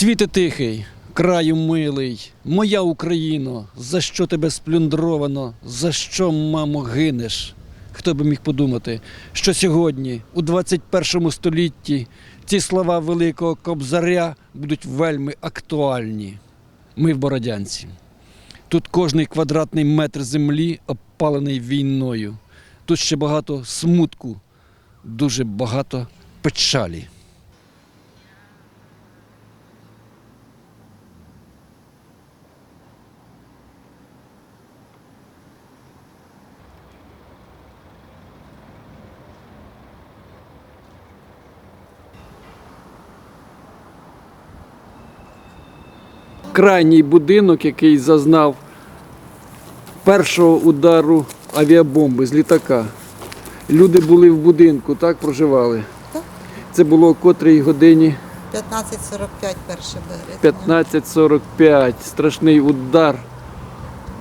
Світе тихий, краю милий, моя Україно, за що тебе сплюндровано, за що, мамо, гинеш? Хто би міг подумати, що сьогодні, у 21 столітті, ці слова великого кобзаря будуть вельми актуальні. Ми в Бородянці. Тут кожний квадратний метр землі обпалений війною. Тут ще багато смутку, дуже багато печалі. Крайній будинок, який зазнав першого удару авіабомби з літака. Люди були в будинку, так проживали. Так. Це було о котрій годині 15.45 1 березня. 15.45. Страшний удар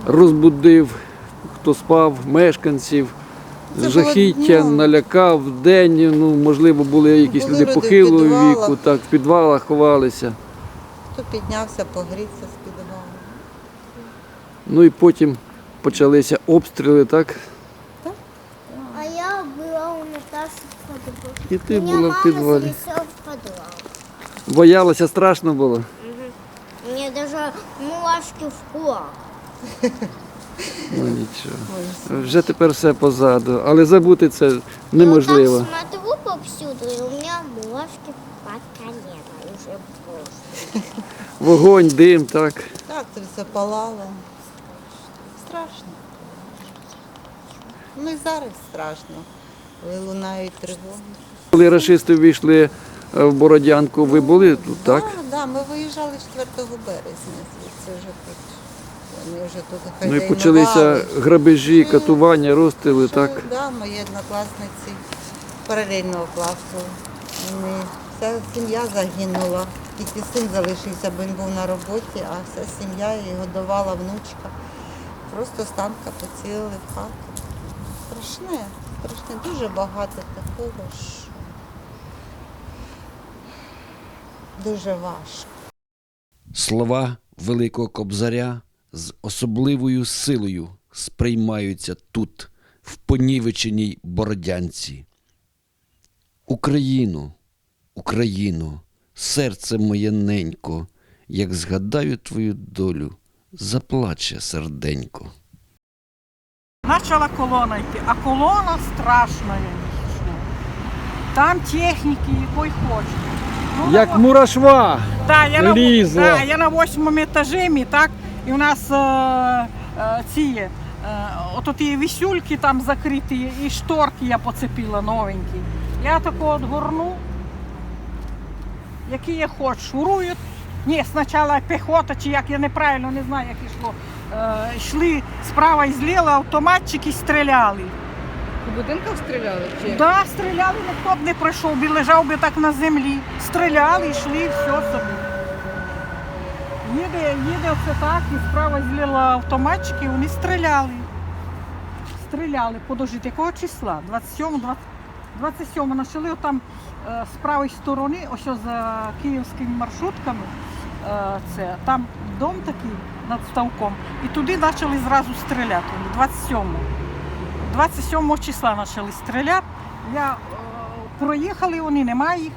розбудив, хто спав, мешканців. Це Жахіття налякав день. Ну, можливо, були якісь Були люди люди похилого віку, так, в підвалах ховалися. Хто піднявся, погрівся з підвалу. Ну і потім почалися обстріли, так? А я была у Наташи в подвале. І ти Меня була в мама підвалі. занесла в подвал. Боялася, страшно було. Мне даже мурашки в кулак. Ну нічого. Вже тепер все позаду. Але забути це неможливо. Я вот так смотрю повсюду, и у меня мурашки по колено уже просто. Вогонь, дим, так. Так, це все палало. Страшно. Ну і зараз страшно. Коли лунають тривоги. Коли рашисти ввійшли е, в Бородянку, ви були тут, так? Так, да, ми виїжджали 4 березня звідси вже тут. Вони вже тут Ну і хазяйнували. почалися грабежі, катування, розстріли, так. Так, да, мої однокласниці паралельного класу. Вони, вся сім'я загинула. Тільки син залишився, бо він був на роботі, а вся сім'я її годувала внучка. Просто з танка поцілили в хату. Страшне, страшне, дуже багато такого, що дуже важко. Слова Великого Кобзаря з особливою силою сприймаються тут, в понівеченій Бородянці. Україну, Україну, серце моє ненько, як згадаю твою долю, заплаче серденько. Начала колона йти, а колона страшна. Там техніки якої хочеш. Ну, Як на- мурашва! да, я на, лізла. да, я на восьмому етажі, мій, так, і у нас е, е, ці е, ото ті вісюльки там закриті, і шторки я поцепила новенькі. Я тако от горну, які я хочу, шурують. Ні, спочатку піхота, чи як я неправильно не знаю, як йшло. Е, йшли справа і зліва, автоматчики стріляли. У будинках стріляли? Чи? Да, стріляли, ніхто б не пройшов, би лежав би так на землі. Стріляли, йшли, все собі. Їде, їде оце так, і справа зліла автоматчики, вони стріляли. Стріляли, подождіть, якого числа? 27, 20, 27 почали там з правої сторони, ось за київськими маршрутками. Е, це, там дом такий над ставком. І туди почали зразу стріляти. 27-го. 27 числа почали стріляти. Я е, проїхали, вони немає їх.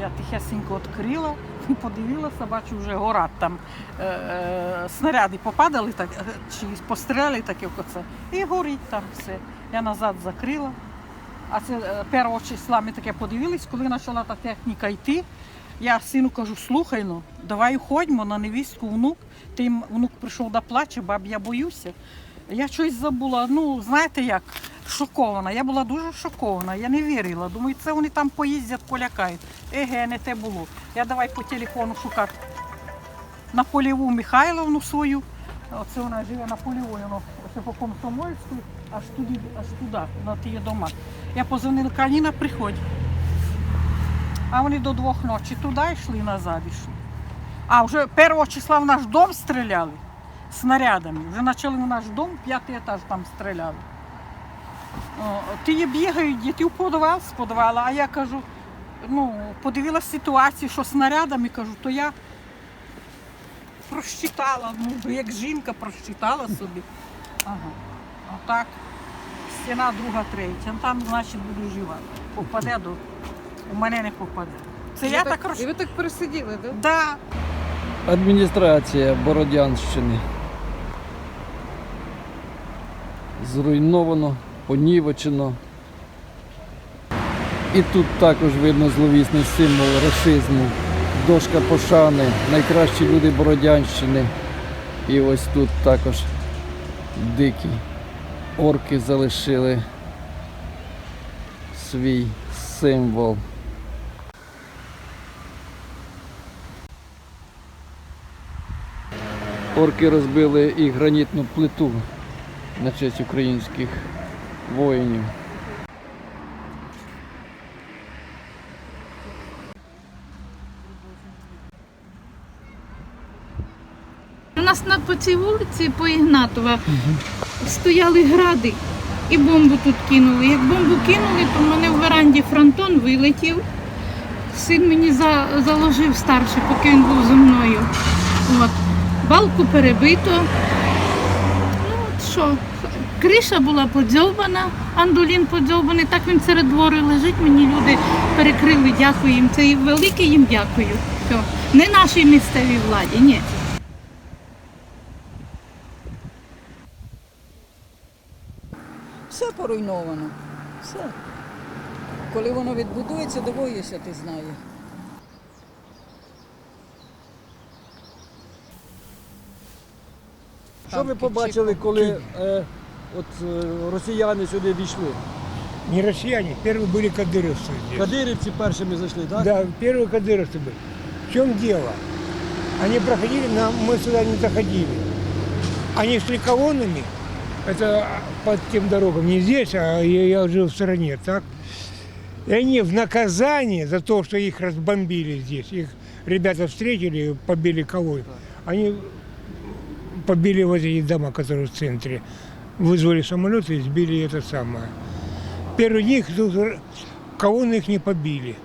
Я тихесенько відкрила і подивилася, бачу, вже горать там е, е, снаряди попадали так, е, чи постріляли так, як оце. І горить там все. Я назад закрила. А це е, першого числа ми таке подивились, коли почала та техніка йти. Я сину кажу, слухай ну, давай ходьмо на невістку внук. Ти м- внук прийшов до плаче, баб, я боюся. Я щось забула. Ну, знаєте як, шокована. Я була дуже шокована, я не вірила. Думаю, це вони там поїздять, полякають. Еге, не те було. Я давай по телефону шукати на польову Михайловну свою. Оце вона живе на польовій, воно по Комсомольську, аж туди, аж туди, на ті дома. Я позвонила, Каліна, приходь. А вони до двох ночі туди йшли, назад йшли. А вже першого числа в наш дом стріляли снарядами. Вже почали в наш дом, п'ятий етаж там стріляли. Ті бігають, діти в подвал з подвала, а я кажу, ну, подивилася ситуацію, що снарядами кажу, то я просчитала, ну, як жінка просчитала собі. Ага. Отак. Стіна друга, третя. Ну, Там, значить, буду жива. Попаде до. У мене не попаде. Це І я так роз... І ви так пересиділи, так? Да. Адміністрація Бородянщини. Зруйновано, понівечено. І тут також видно зловісний символ расизму. Дошка пошани, найкращі люди Бородянщини. І ось тут також дикі орки залишили свій символ. Орки розбили і гранітну плиту на честь українських воїнів. У нас на по цій вулиці по Ігнатова стояли гради і бомбу тут кинули. Як бомбу кинули, то в мене в веранді фронтон вилетів. Син мені за, заложив старший, поки він був зі мною. От. Балку перебито. Ну от що, криша була подзьобана, андулін подзьобаний, так він серед двору лежить. Мені люди перекрили, дякую їм. Це велике їм дякую. Все. Не нашій місцевій владі, ні. Все поруйновано. Все. Коли воно відбудується, довоюся, ти знає. Що ви побачили, коли е, от, е, росіяни сюди війшли? Не россияне, первые были кадыровцы здесь. Кадирівці першими зайшли, так? Да, первые кадыровцы были. В чем дело? Они проходили, но мы сюда не заходили. Они шли колоннами, это по тем дорогам, не здесь, а я, я жил в стороне, так? И они в наказание за то, что их разбомбили здесь, их ребята встретили, побили колонну, они побили вот эти дома, которые в центре, вызвали самолеты и сбили это самое. Первый них р- колонны их не побили.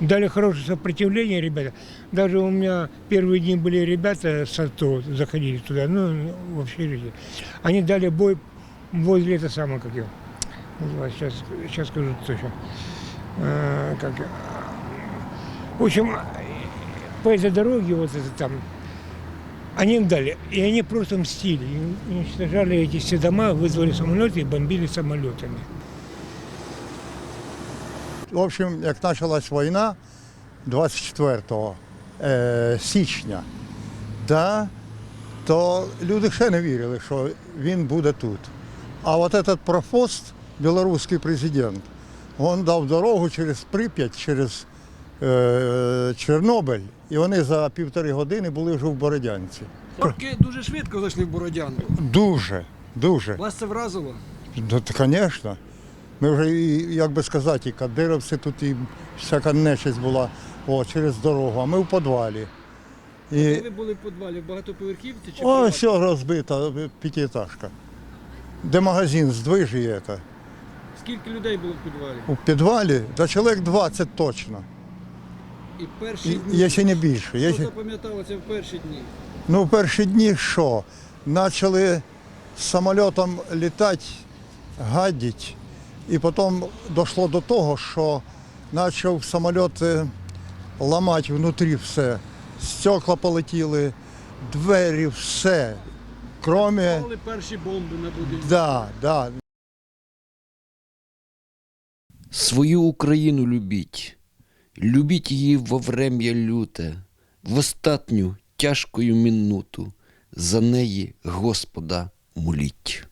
Дали хорошее сопротивление ребята. Даже у меня первые дни были ребята с АТО, заходили туда, ну, вообще люди. Они дали бой возле это самое, как его, сейчас, сейчас скажу точно. А, как, в общем, по этой дороге, вот это там, они им дали, и они просто мстили, и уничтожали эти все дома, вызвали самолеты и бомбили самолетами. В общем, як почалась війна 24 е, січня, да, то люди ще не вірили, що він буде тут. А от этот профост, білоруський президент, він дав дорогу через Прип'ять, через е, Чорнобиль, і вони за півтори години були вже в Бородянці. Орки дуже швидко зайшли в Бородянку. Дуже, дуже. Вас це вразило? Та, звісно. Ми вже, і, як би сказати, і кадировці тут, і всяка нечисть була о, через дорогу, а ми в підвалі. І Ви були в підвалі в багатоповерхівці чи ось приватній? все розбита п'ятиэтажка. Де магазин здвижі Скільки людей було в підвалі? У підвалі до чоловік 20 точно. І перші І, дні. якщо не більше. Що Якщо... запам'яталося в перші дні? Ну, в перші дні що? Почали самольотом літати, гадити, і потім дійшло до того, що почав самоліт е, ламати внутрі все. Стекла полетіли, двері, все. Кроме, перші бомби на будинку. да, да, Свою Україну любіть, любіть її во врем'я люте, в остатню тяжкою минуту, за неї Господа моліть.